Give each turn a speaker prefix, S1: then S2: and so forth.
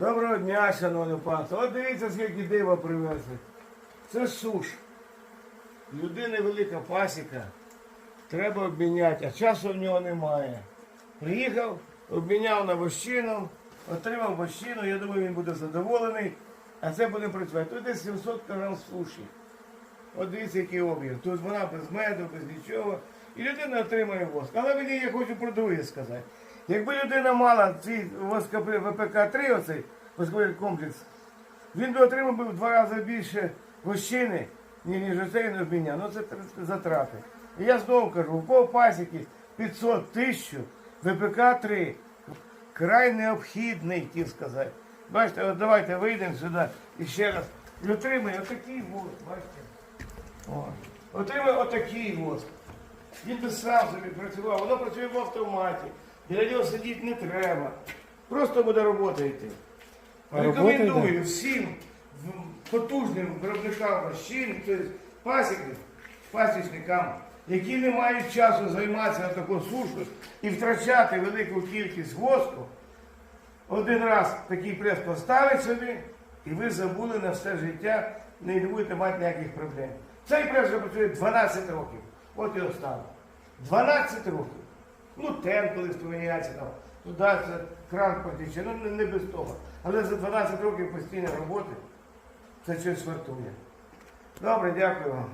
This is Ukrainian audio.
S1: Доброго дня, шановне панство. От дивіться, скільки дива привезли. Це суш. Людини велика пасіка. Треба обміняти, а часу в нього немає. Приїхав, обміняв на вощину, отримав вощину, я думаю, він буде задоволений, а це буде працювати. Тут десь 700 кг суші. От дивіться, який об'єм. Тут вона без меду, без нічого. І людина отримує воск. Але мені я хочу про друге сказати. Якби людина мала цей ВПК ВПК-3, оцей восковий комплекс, він би отримав би в два рази більше вощини, ні- ніж оцей не обміняв. Ну це тр- затрати. І я знову кажу, у кого пасіки 500 тисяч, ВПК-3 край необхідний, хотів сказати. Бачите, от давайте вийдемо сюди і ще раз. І отримає отакий воск, бачите. О. Отримає отакий воск. Він би сам собі працював, воно працює в автоматі. Біля нього сидіти не треба. Просто буде робота йти.
S2: А робота
S1: Рекомендую
S2: йде?
S1: всім потужним виробникам машин, тобто пасікам, пасічникам, які не мають часу займатися на таку сушу і втрачати велику кількість воску, один раз такий прес поставить собі, і ви забули на все життя, не будете мати ніяких проблем. Цей прес вже працює 12 років. От і останнє. 12 років. Ну, тен колись поміняється там, туди кран потіче, ну не, не без того. Але за 12 років постійної роботи це щось вартує. Добре, дякую вам.